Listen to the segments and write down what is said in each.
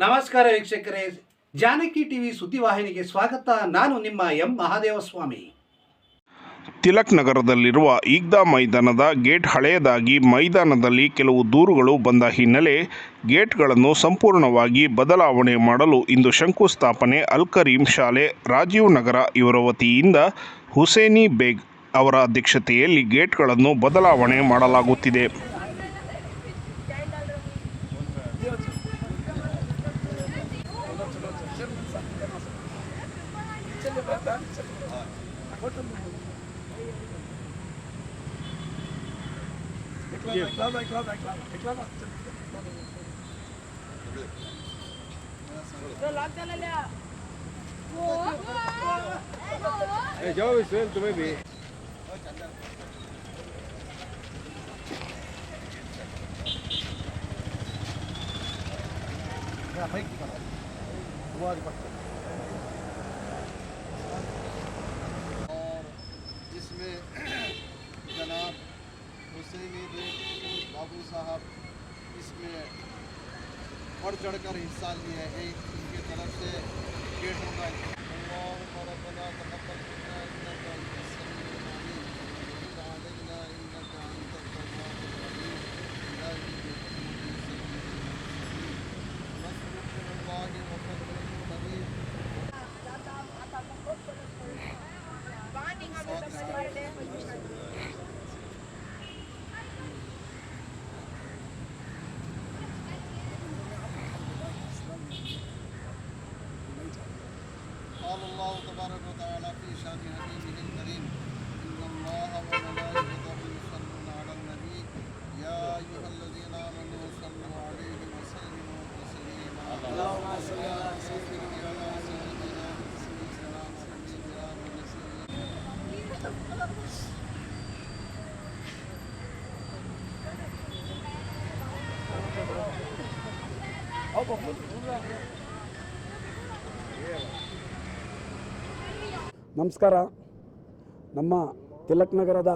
ನಮಸ್ಕಾರ ವೀಕ್ಷಕರೇ. ಜಾನಕಿ ಟಿವಿ ಸುದ್ದಿವಾಹಿನಿಗೆ ಸ್ವಾಗತ. ನಾನು ನಿಮ್ಮ ಎಂ ಮಹಾದೇವಸ್ವಾಮಿ. ತಿಲಕ್ ನಗರದಲ್ಲಿರುವ ಈಗ್ದಾ ಮೈದಾನದ ಗೇಟ್ ಹಳೆಯದಾಗಿ ಮೈದಾನದಲ್ಲಿ ಕೆಲವು ದೂರುಗಳು ಬಂದ ಹಿನ್ನೆಲೆ ಗೇಟ್ಗಳನ್ನು ಸಂಪೂರ್ಣವಾಗಿ ಬದಲಾವಣೆ ಮಾಡಲು ಇಂದು ಶಂಕುಸ್ಥಾಪನೆ ಅಲ್ ಕರೀಂ ಶಾಲೆ ರಾಜೀವ್ ನಗರ ಇವರ ವತಿಯಿಂದ ಹುಸೇನಿ ಬೇಗ್ ಅವರ ಅಧ್ಯಕ್ಷತೆಯಲ್ಲಿ ಗೇಟ್ಗಳನ್ನು ಬದಲಾವಣೆ ಮಾಡಲಾಗುತ್ತಿದೆ. Eklana, eklana. Hey, Joe is well to maybe. Yeah, bike. Duari bike. बाबू साहब इसमें बढ़ चढ़ कर हिस्सा लिए हैं। इनकी तरफ़ से गेटों का قال الله تبارك وتعالى في شأن حبيبه الكريم إن الله وملائكته يصلون على النبي يا أيها الذين آمنوا صلوا عليه وسلموا تسليما. اللهم صل على سيدنا سيدنا سيدنا سيدنا ನಮಸ್ಕಾರ. ನಮ್ಮ ತಿಲಕ್ ನಗರದ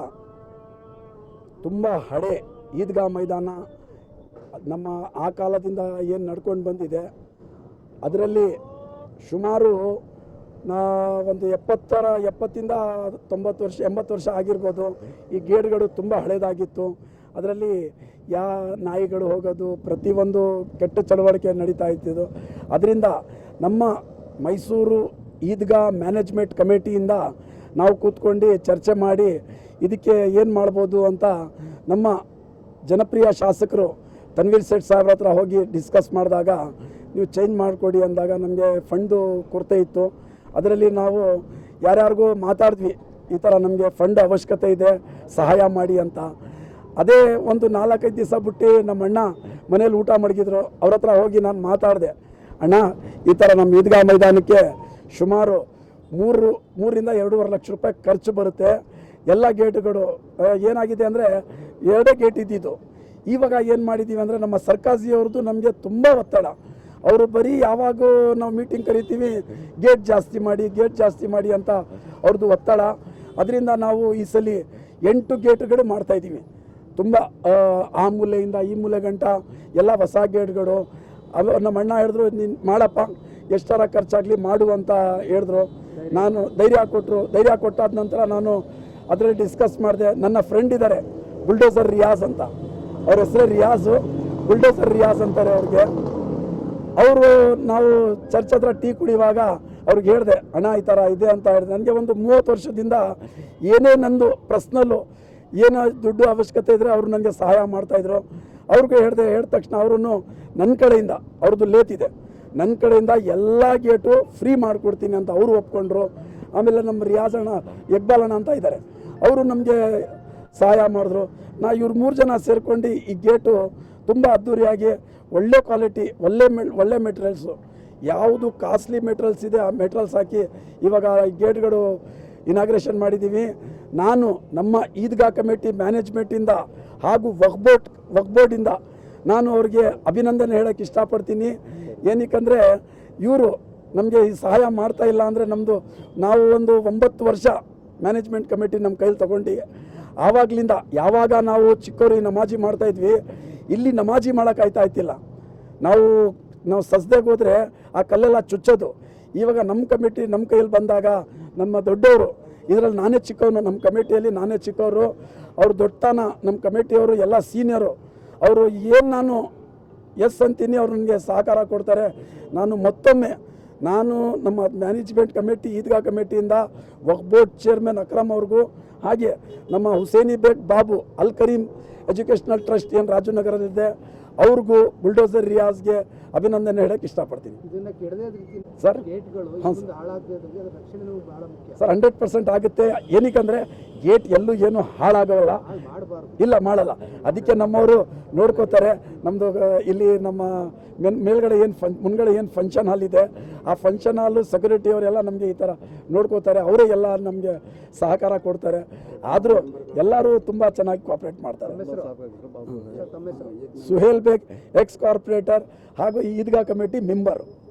ತುಂಬ ಹಳೆ ಈದ್ಗಾ ಮೈದಾನ, ನಮ್ಮ ಆ ಕಾಲದಿಂದ ಏನು ನಡ್ಕೊಂಡು ಬಂದಿದೆ, ಅದರಲ್ಲಿ ಸುಮಾರು ನಾ ಒಂದು ಎಪ್ಪತ್ತರ, ಎಪ್ಪತ್ತಿಂದ ತೊಂಬತ್ತು ವರ್ಷ, ಎಂಬತ್ತು ವರ್ಷ ಆಗಿರ್ಬೋದು, ಈ ಗೇಟ್ಗಳು ತುಂಬ ಹಳೇದಾಗಿತ್ತು. ಅದರಲ್ಲಿ ಯಾ ನಾಯಿಗಳು ಹೋಗೋದು, ಪ್ರತಿಯೊಂದು ಕೆಟ್ಟ ಚಳವಳಿಕೆ ನಡೀತಾ ಇತ್ತಿದ್ದು ಅದರಿಂದ ನಮ್ಮ ಮೈಸೂರು ಈದ್ಗಾ ಮ್ಯಾನೇಜ್ಮೆಂಟ್ ಕಮಿಟಿಯಿಂದ ನಾವು ಕೂತ್ಕೊಂಡು ಚರ್ಚೆ ಮಾಡಿ ಇದಕ್ಕೆ ಏನು ಮಾಡ್ಬೋದು ಅಂತ ನಮ್ಮ ಜನಪ್ರಿಯ ಶಾಸಕರು ತನ್ವೀರ್ ಸೇಠ್ ಸಾಹೇಬ್ರ ಹತ್ರ ಹೋಗಿ ಡಿಸ್ಕಸ್ ಮಾಡಿದಾಗ ನೀವು ಚೇಂಜ್ ಮಾಡಿಕೊಡಿ ಅಂದಾಗ ನಮಗೆ ಫಂಡು ಕೊರತೆ ಇತ್ತು. ಅದರಲ್ಲಿ ನಾವು ಯಾರ್ಯಾರಿಗೂ ಮಾತಾಡಿದ್ವಿ, ಈ ಥರ ನಮಗೆ ಫಂಡ್ ಅವಶ್ಯಕತೆ ಇದೆ, ಸಹಾಯ ಮಾಡಿ ಅಂತ. ಅದೇ ಒಂದು ನಾಲ್ಕೈದು ದಿವಸ ಬಿಟ್ಟು ನಮ್ಮ ಅಣ್ಣ ಮನೇಲಿ ಊಟ ಮಡಗಿದ್ರು, ಅವ್ರ ಹತ್ರ ಹೋಗಿ ನಾನು ಮಾತಾಡಿದೆ, ಅಣ್ಣ, ಈ ಥರ ನಮ್ಮ ಈದ್ಗಾ ಮೈದಾನಕ್ಕೆ ಸುಮಾರು ಮೂರು ಮೂರಿಂದ ಎರಡೂವರೆ ಲಕ್ಷ ರೂಪಾಯಿ ಖರ್ಚು ಬರುತ್ತೆ. ಎಲ್ಲ ಗೇಟ್ಗಳು ಏನಾಗಿದೆ ಅಂದರೆ ಎರಡೇ ಗೇಟ್ ಇದ್ದಿದ್ದು. ಇವಾಗ ಏನು ಮಾಡಿದ್ದೀವಿ ಅಂದರೆ ನಮ್ಮ ಸರ್ಕಾಜಿಯವ್ರದ್ದು ನಮಗೆ ತುಂಬ ಒತ್ತಡ. ಅವರು ಬರೀ ಯಾವಾಗ ನಾವು ಮೀಟಿಂಗ್ ಕರಿತೀವಿ ಗೇಟ್ ಜಾಸ್ತಿ ಮಾಡಿ ಗೇಟ್ ಜಾಸ್ತಿ ಮಾಡಿ ಅಂತ ಅವ್ರದ್ದು ಒತ್ತಡ. ಅದರಿಂದ ನಾವು ಈ ಸಲ ಎಂಟು ಗೇಟ್ಗಳು ಮಾಡ್ತಾಯಿದ್ದೀವಿ ತುಂಬ ಆ, ಮೂಲೆಯಿಂದ ಈ ಮೂಲೆ ಗಂಟ ಎಲ್ಲ ಹೊಸ ಗೇಟ್ಗಳು. ನಮ್ಮ ಅಣ್ಣ ಹೇಳಿದ್ರು ನೀನು ಮಾಡಪ್ಪ ಎಷ್ಟರ ಖರ್ಚಾಗಲಿ ಮಾಡು ಅಂತ ಹೇಳಿದ್ರು. ನಾನು ಧೈರ್ಯ ಕೊಟ್ಟರು ಧೈರ್ಯ ಕೊಟ್ಟಾದ ನಂತರ ನಾನು ಅದರಲ್ಲಿ ಡಿಸ್ಕಸ್ ಮಾಡಿದೆ, ನನ್ನ ಫ್ರೆಂಡ್ ಇದ್ದಾರೆ ಬುಲ್ಡೋಸರ್ ರಿಯಾಜ್ ಅಂತ. ಅವ್ರ ಹೆಸರು ರಿಯಾಜು ಬುಲ್ಡೋಸರ್ ರಿಯಾಜ್ ಅಂತಾರೆ ಅವ್ರಿಗೆ. ಅವರು ನಾವು ಚರ್ಚ್ ಹತ್ರ ಟೀ ಕುಡಿಯುವಾಗ ಅವ್ರಿಗೆ ಹೇಳಿದೆ ಹಣ ಈ ಥರ ಇದೆ ಅಂತ ಹೇಳಿದೆ. ನನಗೆ ಒಂದು ಮೂವತ್ತು ವರ್ಷದಿಂದ ಏನೇ ನಂದು ಪರ್ಸ್ನಲ್ಲು ಏನೋ ದುಡ್ಡು ಅವಶ್ಯಕತೆ ಇದ್ದರೆ ಅವರು ನನಗೆ ಸಹಾಯ ಮಾಡ್ತಾಯಿದ್ರು ಅವ್ರಿಗೆ ಹೇಳಿದೆ, ಹೇಳಿದ ತಕ್ಷಣ ಅವರನ್ನು ನನ್ನ ಕಡೆಯಿಂದ ಅವ್ರದ್ದು ಲೇತಿದೆ ನನ್ನ ಕಡೆಯಿಂದ ಎಲ್ಲ ಗೇಟು ಫ್ರೀ ಮಾಡಿಕೊಡ್ತೀನಿ ಅಂತ ಅವರು ಒಪ್ಕೊಂಡ್ರು. ಆಮೇಲೆ ನಮ್ಮ ರಿಯಾಜಣ್ಣ ಹೆಗ್ಬಾಲಣ್ಣ ಅಂತ ಇದ್ದಾರೆ ಅವರು ನಮಗೆ ಸಹಾಯ ಮಾಡಿದ್ರು. ನಾ ಇವ್ರು ಮೂರು ಜನ ಸೇರ್ಕೊಂಡು ಈ ಗೇಟು ತುಂಬ ಅದ್ಧೂರಿಯಾಗಿ ಒಳ್ಳೆ ಕ್ವಾಲಿಟಿ, ಒಳ್ಳೆ ಮೆ, ಒಳ್ಳೆ ಮೆಟೀರಿಯಲ್ಸು, ಯಾವುದು ಕಾಸ್ಟ್ಲಿ ಮೆಟೀರಿಯಲ್ಸ್ ಇದೆ ಆ ಮೆಟೀರಿಯಲ್ಸ್ ಹಾಕಿ ಇವಾಗ ಈ ಗೇಟ್ಗಳು ಇನಾಗ್ರೇಷನ್ ಮಾಡಿದ್ದೀವಿ ನಾನು ನಮ್ಮ ಈದ್ಗಾ ಕಮಿಟಿ ಮ್ಯಾನೇಜ್ಮೆಂಟಿಂದ ಹಾಗೂ ವಕ್ಬೋಟ್, ವಕ್ಬೋರ್ಡಿಂದ ನಾನು ಅವ್ರಿಗೆ ಅಭಿನಂದನೆ ಹೇಳೋಕ್ಕೆ ಇಷ್ಟಪಡ್ತೀನಿ. ಏನಕ್ಕಂದರೆ ಇವರು ನಮಗೆ ಈ ಸಹಾಯ ಮಾಡ್ತಾ ಇಲ್ಲ ಅಂದರೆ ನಮ್ಮದು ನಾವು ಒಂದು ಒಂಬತ್ತು ವರ್ಷ ಮ್ಯಾನೇಜ್ಮೆಂಟ್ ಕಮಿಟಿ ನಮ್ಮ ಕೈಲಿ ತಗೊಂಡು, ಆವಾಗಲಿಂದ ಯಾವಾಗ ನಾವು ಚಿಕ್ಕವರು ನಮಾಜಿ ಮಾಡ್ತಾಯಿದ್ವಿ ಇಲ್ಲಿ ನಮಾಜಿ ಮಾಡೋಕ್ಕಾಯ್ತಾ ಇತ್ತಿಲ್ಲ ನಾವು ನಾವು ಸಸ್ದೆಗೆ ಹೋದರೆ ಆ ಕಲ್ಲೆಲ್ಲ ಚುಚ್ಚೋದು. ಇವಾಗ ನಮ್ಮ ಕಮಿಟಿ ನಮ್ಮ ಕೈಯಲ್ಲಿ ಬಂದಾಗ ನಮ್ಮ ದೊಡ್ಡವರು, ಇದರಲ್ಲಿ ನಾನೇ ಚಿಕ್ಕವನು ನಮ್ಮ ಕಮಿಟಿಯಲ್ಲಿ ನಾನೇ ಚಿಕ್ಕವರು. ಅವ್ರು ದೊಡ್ಡತನ ನಮ್ಮ ಕಮಿಟಿಯವರು ಎಲ್ಲ ಸೀನಿಯರು ಅವರು ಏನು ನಾನು ಎಸ್ ಅಂತೀನಿ ಅವ್ರು ನನಗೆ ಸಹಕಾರ ಕೊಡ್ತಾರೆ. ನಾನು ಮತ್ತೊಮ್ಮೆ, ನಾನು ನಮ್ಮ ಮ್ಯಾನೇಜ್ಮೆಂಟ್ ಕಮಿಟಿ ಈದ್ಗಾ ಕಮಿಟಿಯಿಂದ ವಕ್ಬೋರ್ಡ್ ಚೇರ್ಮನ್ ಅಕ್ರಮ್ ಅವ್ರಿಗೂ, ಹಾಗೆ ನಮ್ಮ ಹುಸೇನಿ ಬೇಗ್ ಬಾಬು ಅಲ್ ಕರೀಂ ಎಜುಕೇಷನಲ್ ಟ್ರಸ್ಟ್ ಏನು ರಾಜನಗರದಲ್ಲಿದೆ, ಅವ್ರಿಗೂ ಬುಲ್ಡೋಸರ್ ರಿಯಾಜ್ಗೆ ಅಭಿನಂದನೆ ಹೇಳಕ್ಕೆ ಇಷ್ಟಪಡ್ತೀನಿ. ಸರ್ ಹಾಂ ಸರ್. ಹಂಡ್ರೆಡ್ ಪರ್ಸೆಂಟ್ ಆಗುತ್ತೆ. ಏನಕ್ಕಂದರೆ ಗೇಟ್ ಎಲ್ಲೂ ಏನು ಹಾಳಾಗೋಲ್ಲ. ಇಲ್ಲ ಮಾಡಲ್ಲ. ಅದಕ್ಕೆ ನಮ್ಮವರು ನೋಡ್ಕೋತಾರೆ. ನಮ್ಮದು ಇಲ್ಲಿ ನಮ್ಮ ಮೇಲ್ ಮೇಲ್ಗಡೆ ಏನು ಫನ್ ಮುಂದ್ಗಡೆ ಏನು ಫಂಕ್ಷನ್ ಹಾಲ್ ಇದೆ ಆ ಫಂಕ್ಷನ್ ಹಾಲು ಸೆಕ್ಯೂರಿಟಿ ಅವರೆಲ್ಲ ನಮಗೆ ಈ ಥರ ನೋಡ್ಕೋತಾರೆ. ಅವರೇ ಎಲ್ಲ ನಮಗೆ ಸಹಕಾರ ಕೊಡ್ತಾರೆ. ಆದರೂ ಎಲ್ಲರೂ ತುಂಬ ಚೆನ್ನಾಗಿ ಕೋಆಪ್ರೇಟ್ ಮಾಡ್ತಾರೆ. ಸುಹೇಲ್ ಬೇಗ್ ಎಕ್ಸ್ ಕಾರ್ಪೊರೇಟರ್ ಹಾಗೂ ಈದ್ಗಾ ಕಮಿಟಿ ಮೆಂಬರು.